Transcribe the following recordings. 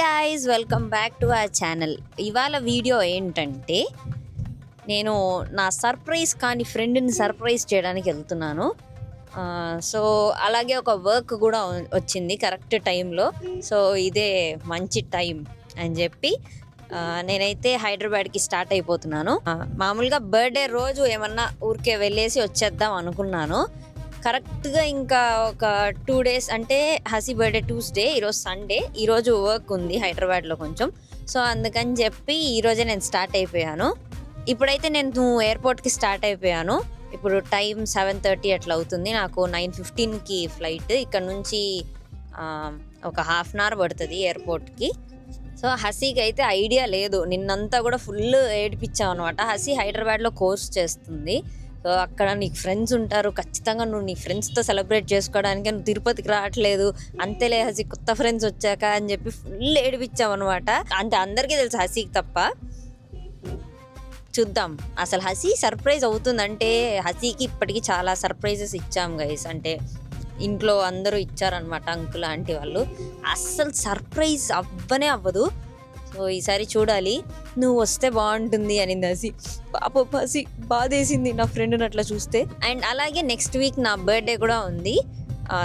Guys welcome back to our channel ఇవాళ video ఏంటంటే నేను నా సర్ప్రైజ్ కాని ఫ్రెండ్ని సర్ప్రైజ్ చేయడానికి వెళ్తున్నాను. సో అలాగే ఒక వర్క్ కూడా వచ్చింది కరెక్ట్ టైంలో సో ఇదే మంచి టైం అని చెప్పి నేనైతే హైదరాబాద్కి స్టార్ట్ అయిపోతున్నాను. మామూలుగా బర్త్డే రోజు ఏమన్నా ఊరికే వెళ్ళేసి వచ్చేద్దాం అనుకున్నాను. కరెక్ట్గా ఇంకా ఒక టూ డేస్ అంటే హసీ బర్త్డే ట్యూస్డే ఈరోజు సండే ఈరోజు వర్క్ ఉంది హైదరాబాద్లో కొంచెం. సో అందుకని చెప్పి ఈరోజే నేను స్టార్ట్ అయిపోయాను. ఇప్పుడైతే నేను ఎయిర్పోర్ట్కి స్టార్ట్ అయిపోయాను. ఇప్పుడు టైం సెవెన్ థర్టీ అట్లా అవుతుంది. నాకు నైన్ ఫిఫ్టీన్కి ఫ్లైట్. ఇక్కడ నుంచి ఒక హాఫ్ అన్ అవర్ పడుతుంది ఎయిర్పోర్ట్కి. సో హసీకి అయితే ఐడియా లేదు. నిన్నంతా కూడా ఫుల్ ఏడిపించాం అనమాట హసీ హైదరాబాద్లో కోర్స్ చేస్తుంది. సో అక్కడ నీకు ఫ్రెండ్స్ ఉంటారు. ఖచ్చితంగా నువ్వు నీ ఫ్రెండ్స్తో సెలబ్రేట్ చేసుకోవడానికి నువ్వు తిరుపతికి రావట్లేదు. అంతేలే హసి కొత్త ఫ్రెండ్స్ వచ్చాక అని చెప్పి ఫుల్ ఏడిపించాం అనమాట అంటే అందరికీ తెలుసు హసీకి తప్ప. చూద్దాం. అసలు హసీ సర్ప్రైజ్ అవుతుందంటే హసీకి ఇప్పటికీ చాలా సర్ప్రైజెస్ ఇచ్చాం గైస్ అంటే ఇంట్లో అందరూ ఇచ్చారనమాట అంకుల్ ఆంటీ వాళ్ళు. అస్సలు సర్ప్రైజ్ అవ్వనే అవ్వదు. సో ఈసారి చూడాలి. నువ్వు వస్తే బాగుంటుంది అనింది హసి పాప హసి బాధేసింది నా ఫ్రెండ్ని అట్లా చూస్తే. అండ్ అలాగే నెక్స్ట్ వీక్ నా బర్త్డే కూడా ఉంది.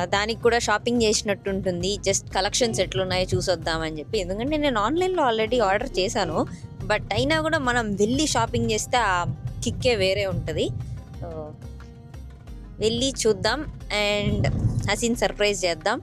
దానికి కూడా షాపింగ్ చేసినట్టు ఉంటుంది. జస్ట్ కలెక్షన్స్ ఎట్లున్నాయో చూసొద్దామని చెప్పి. ఎందుకంటే నేను ఆన్లైన్లో ఆల్రెడీ ఆర్డర్ చేశాను. బట్ అయినా కూడా మనం వెళ్ళి షాపింగ్ చేస్తే ఆ కిక్కే వేరే ఉంటుంది. వెళ్ళి చూద్దాం. అండ్ హసీన్ సర్ప్రైజ్ చేద్దాం.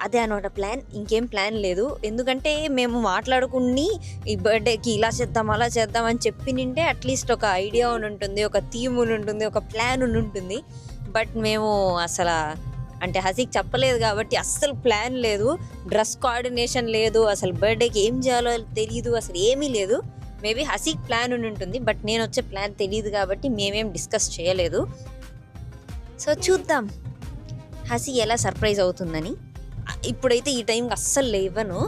అదే అనమాట ప్లాన్. ఇంకేం ప్లాన్ లేదు. ఎందుకంటే మేము మాట్లాడుకుని ఈ బర్త్డేకి ఇలా చేద్దాం అలా చేద్దాం అని చెప్పి నింటే అట్లీస్ట్ ఒక ఐడియా అని ఉంటుంది ఒక థీమ్ ఉంటుంది ఒక ప్లాన్ ఉంటుంది. బట్ మేము అసలు అంటే హసీకి చెప్పలేదు కాబట్టి అస్సలు ప్లాన్ లేదు. డ్రెస్ కోఆర్డినేషన్ లేదు. అసలు బర్త్డేకి ఏం చేయాలో తెలియదు అసలు ఏమీ లేదు. మేబీ హసీకి ప్లాన్ ఉంటుంది బట్ నేను వచ్చే ప్లాన్ తెలియదు కాబట్టి మేమేం డిస్కస్ చేయలేదు. సో చూద్దాం. హసి ఎలా సర్ప్రైజ్ అవుతుందని. ఇప్పుడైతే ఈ టైంకి అస్సలు లేవను.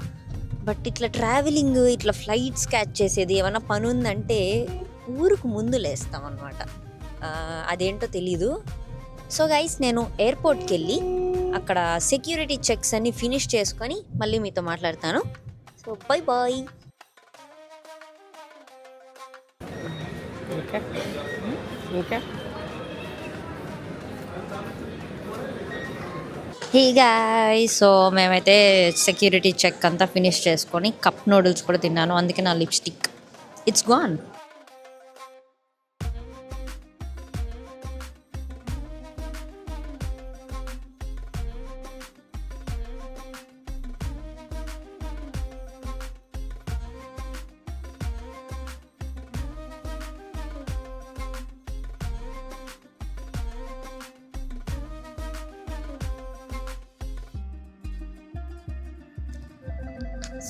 బట్ ఇట్లా ట్రావెలింగ్ ఇట్లా ఫ్లైట్స్ క్యాచ్ చేసేది ఏమైనా పని ఉందంటే ఊరుకు ముందు లేస్తాం అనమాట అదేంటో తెలీదు. సో గైస్ నేను ఎయిర్పోర్ట్కి వెళ్ళి అక్కడ సెక్యూరిటీ చెక్స్ అన్ని ఫినిష్ చేసుకొని మళ్ళీ మీతో మాట్లాడతాను. So bye bye okay. Okay. Hi guy. So మేమైతే సెక్యూరిటీ చెక్ అంతా ఫినిష్ చేసుకొని కప్ నూడిల్స్ కూడా తిన్నాను. అందుకే నా lipstick it's gone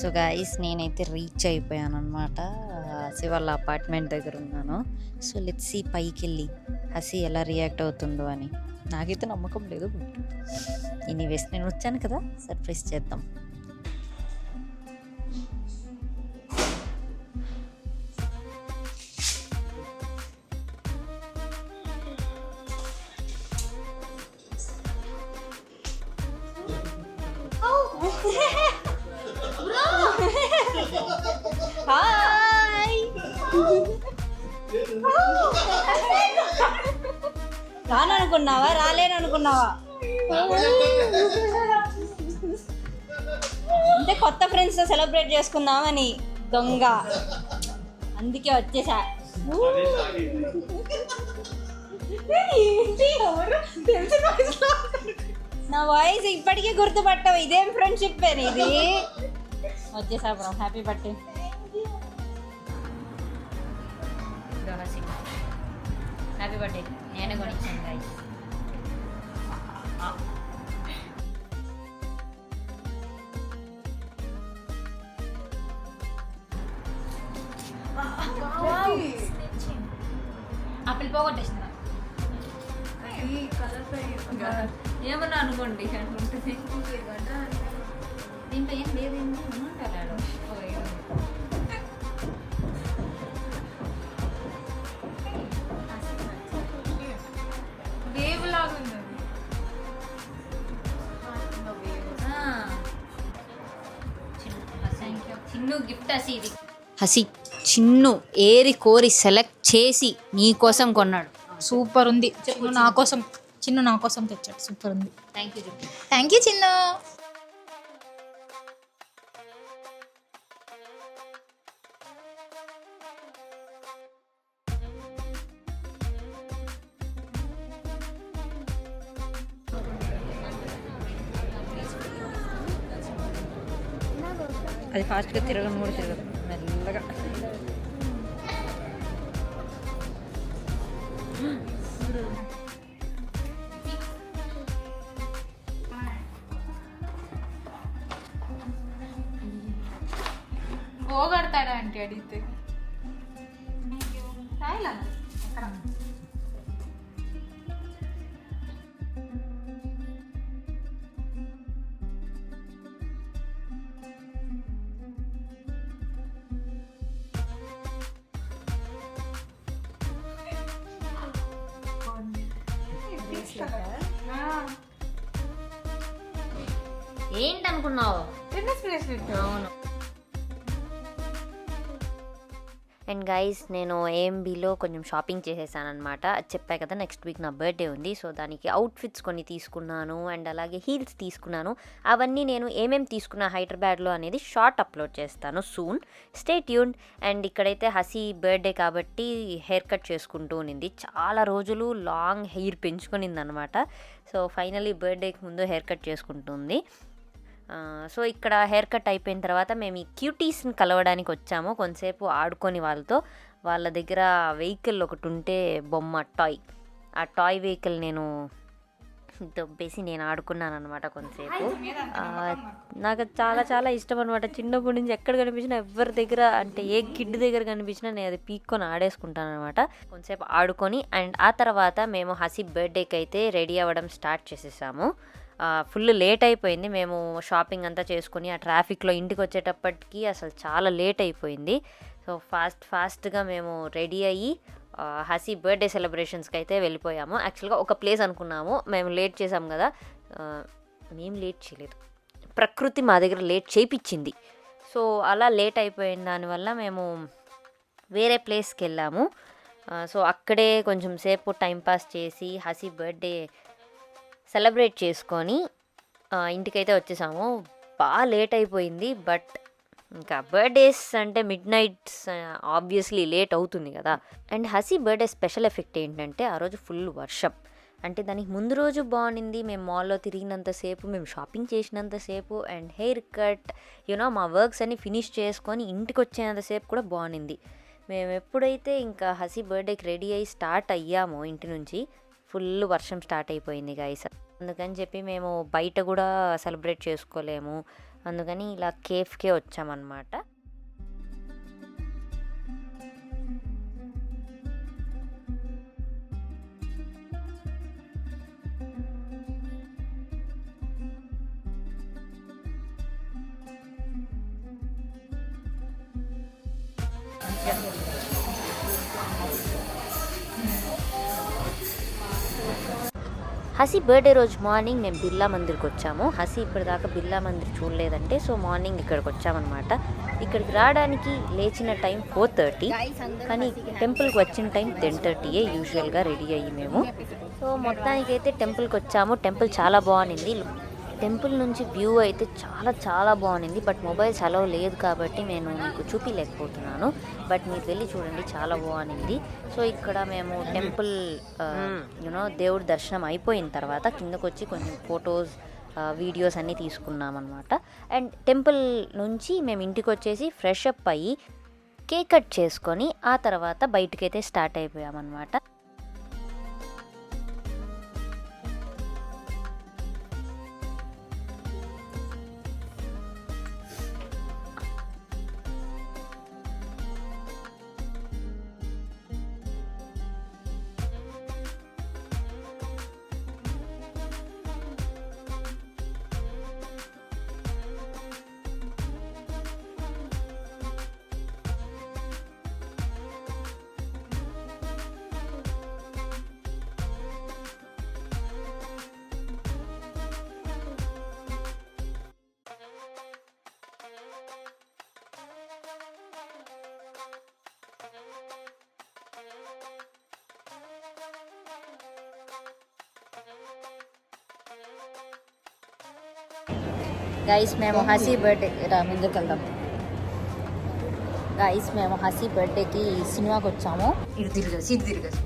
so guys నేనైతే రీచ్ అయిపోయాను అనమాట హసి వాళ్ళ అపార్ట్మెంట్ దగ్గర ఉన్నాను. సో లెట్స్ సీ పైకి వెళ్ళి హసి ఎలా రియాక్ట్ అవుతుందో అని. నాకైతే నమ్మకం లేదు. ఎనీవేస్ నేను వచ్చాను కదా. సర్ప్రైజ్ చేద్దాం. రాననుకున్నావా? రాలేననుకున్నావా? అంటే కొత్త ఫ్రెండ్స్తో సెలబ్రేట్ చేసుకుందామని దొంగ. అందుకే వచ్చేసా. నా వాయిస్ ఇప్పటికీ గుర్తుపట్టవు. ఇదేం ఫ్రెండ్షిప్ ఇది వచ్చేసా బ్రో హ్యాపీ బర్త్డే బర్త్డే నేనే కొనిచ్చాను గైస్ ఆపిల్ పోగొట్టేసిన ఏమన్నా అనుకోండి అట్లుంటుంది దీంట్లో ఏం లేదు ఉంటాడు హసి చిన్ను ఏరి కోరి సెలెక్ట్ చేసి నీ కోసం కొన్నాడు. సూపర్ ఉంది. చిన్ను నా కోసం చిన్ను నా కోసం తెచ్చాడు. సూపర్ ఉంది. Thank you thank you Chinnu. అది ఫాస్ట్గా తిరగడం కూడా తిరగదు. మెల్లగా. పోగొడతాడా అంటే అడిగితే? ఏంటనుకున్నావు? అవును. అండ్ గైస్ నేను ఏఎంబీలో కొంచెం షాపింగ్ చేసేసాను అనమాట చెప్పా కదా నెక్స్ట్ వీక్ నా బర్త్డే ఉంది. సో దానికి అవుట్ఫిట్స్ కొన్ని తీసుకున్నాను. అండ్ అలాగే హీల్స్ తీసుకున్నాను. అవన్నీ నేను ఏమేమి తీసుకున్నా హైదరాబాద్లో అనేది షార్ట్ అప్లోడ్ చేస్తాను సూన్ స్టే ట్యూన్ అండ్ ఇక్కడైతే హసీ బర్త్డే కాబట్టి హెయిర్ కట్ చేసుకుంటూ ఉన్నింది. చాలా రోజులు లాంగ్ హెయిర్ పెంచుకునింది అనమాట సో ఫైనలీ బర్త్డేకి ముందు హెయిర్ కట్ చేసుకుంటుంది. సో ఇక్కడ హెయిర్ కట్ అయిపోయిన తర్వాత మేము ఈ క్యూటీస్ని కలవడానికి వచ్చాము. కొంతసేపు ఆడుకొని వాళ్ళతో. వాళ్ళ దగ్గర వెహికల్ ఒకటి ఉంటే బొమ్మ టాయ్. ఆ టాయ్ వెహికల్ నేను దొబ్బేసి నేను ఆడుకున్నాను అనమాట కొంతసేపు నాకు చాలా చాలా ఇష్టం అనమాట చిన్నప్పటి నుంచి ఎక్కడ కనిపించినా ఎవరి దగ్గర అంటే ఏ కిడ్ దగ్గర కనిపించినా నేను అది పీక్కొని ఆడేసుకుంటాను అనమాట కొంతసేపు ఆడుకొని అండ్ ఆ తర్వాత మేము హసీ బర్త్డేకి అయితే రెడీ అవ్వడం స్టార్ట్ చేసేసాము. ఫుల్ లేట్ అయిపోయింది. మేము షాపింగ్ అంతా చేసుకుని ఆ ట్రాఫిక్లో ఇంటికి వచ్చేటప్పటికి అసలు చాలా లేట్ అయిపోయింది. సో ఫాస్ట్ ఫాస్ట్గా మేము రెడీ అయ్యి హసీ బర్త్డే సెలబ్రేషన్స్కి అయితే వెళ్ళిపోయాము. యాక్చువల్గా ఒక ప్లేస్ అనుకున్నాము. మేము లేట్ చేసాం కదా. మేము లేట్ చేయలేదు. ప్రకృతి మా దగ్గర లేట్ చేయించింది సో అలా లేట్ అయిపోయిన దానివల్ల మేము వేరే ప్లేస్కి వెళ్ళాము. సో అక్కడే కొంచెం సేపు టైంపాస్ చేసి హసీ బర్త్డే సెలబ్రేట్ చేసుకొని ఇంటికైతే వచ్చేసాము. బాగా లేట్ అయిపోయింది బట్ ఇంకా బర్త్డేస్ అంటే మిడ్ నైట్స్ ఆబ్వియస్లీ లేట్ అవుతుంది కదా. And Hasi birthday special effect ఏంటంటే ఆ రోజు ఫుల్ వర్షం. అంటే దానికి ముందు రోజు బాగుండింది. మేము మాల్లో తిరిగినంతసేపు మేము shopping చేసినంతసేపు and hair cut you know మా వర్క్స్ అన్ని ఫినిష్ చేసుకొని ఇంటికి వచ్చేంతసేపు కూడా బాగుండింది. మేము ఎప్పుడైతే ఇంకా హసీ బర్త్డేకి రెడీ అయ్యి స్టార్ట్ అయ్యామో ఇంటి నుంచి ఫుల్ వర్షం స్టార్ట్ అయిపోయింది గైస్ అందుకని చెప్పి మేము బయట కూడా సెలబ్రేట్ చేసుకోలేము. అందుకని ఇలా కేఫ్కే వచ్చామన్నమాట. హసి బర్త్డే రోజు మార్నింగ్ మేము బిర్లా మందిర్కి వచ్చాము. హసి ఇప్పటిదాకా బిర్లా మందిర్ చూడలేదంటే సో మార్నింగ్ ఇక్కడికి వచ్చామన్నమాట. ఇక్కడికి రావడానికి లేచిన టైం ఫోర్ థర్టీ కానీ టెంపుల్కి వచ్చిన టైం టెన్ థర్టీయే యూజువల్గా రెడీ అయ్యి మేము. సో మొత్తానికైతే టెంపుల్కి వచ్చాము. టెంపుల్ చాలా బాగుంది. టెంపుల్ నుంచి వ్యూ అయితే చాలా చాలా బాగుంది బట్ మొబైల్స్ అలో లేదు కాబట్టి నేను మీకు చూపించలేకపోతున్నాను బట్ మీరు వెళ్ళి చూడండి చాలా బాగుంది సో ఇక్కడ మేము టెంపుల్ యూనో దేవుడి దర్శనం అయిపోయిన తర్వాత కిందకు వచ్చి కొంచెం ఫొటోస్ వీడియోస్ అన్నీ తీసుకున్నాం అనమాట అండ్ టెంపుల్ నుంచి మేము ఇంటికి వచ్చేసి ఫ్రెష్ అప్ అయ్యి కేక్ కట్ చేసుకొని ఆ తర్వాత బయటకైతే స్టార్ట్ అయిపోయామన్నమాట. గైస్ మేము హసీ బర్త్డే రా ముందుకు వెళ్దాం. గైస్ మేము హసీ బర్త్డేకి సినిమాకి వచ్చాము. ఇటు తిరిగేసి ఇటు తిరిగేసి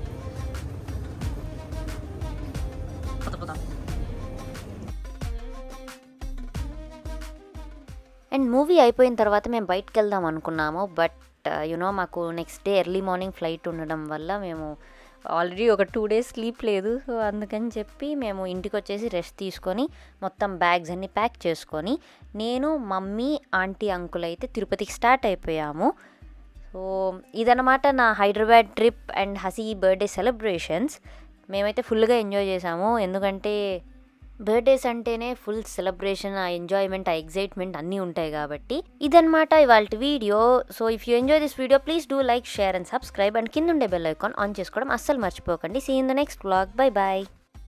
అండ్ మూవీ అయిపోయిన తర్వాత మేము బయటకు వెళ్దాం అనుకున్నాము బట్ యునో మాకు next day early morning flight ఉండడం వల్ల మేము ఆల్రెడీ ఒక టూ డేస్ స్లీప్ లేదు సో అందుకని చెప్పి మేము ఇంటికి వచ్చేసి రెస్ట్ తీసుకొని మొత్తం బ్యాగ్స్ అన్నీ ప్యాక్ చేసుకొని నేను మమ్మీ ఆంటీ అంకుల్ అయితే తిరుపతికి స్టార్ట్ అయిపోయాము. సో ఇదనమాట నా Hyderabad trip and Hasi birthday celebrations. మేమైతే ఫుల్గా ఎంజాయ్ చేసాము. ఎందుకంటే బర్త్డేస్ అంటేనే ఫుల్ సెలబ్రేషన్ ఆ ఎంజాయ్మెంట్ ఆ ఎగ్జైట్మెంట్ అన్నీ ఉంటాయి కాబట్టి ఇదనమాట ఇవాళ video so if you enjoy this video please do like share and subscribe and కింద ఉండే బెల్ ఐకాన్ ఆన్ చేసుకోవడం అస్సలు మర్చిపోకండి. See in the next blog bye bye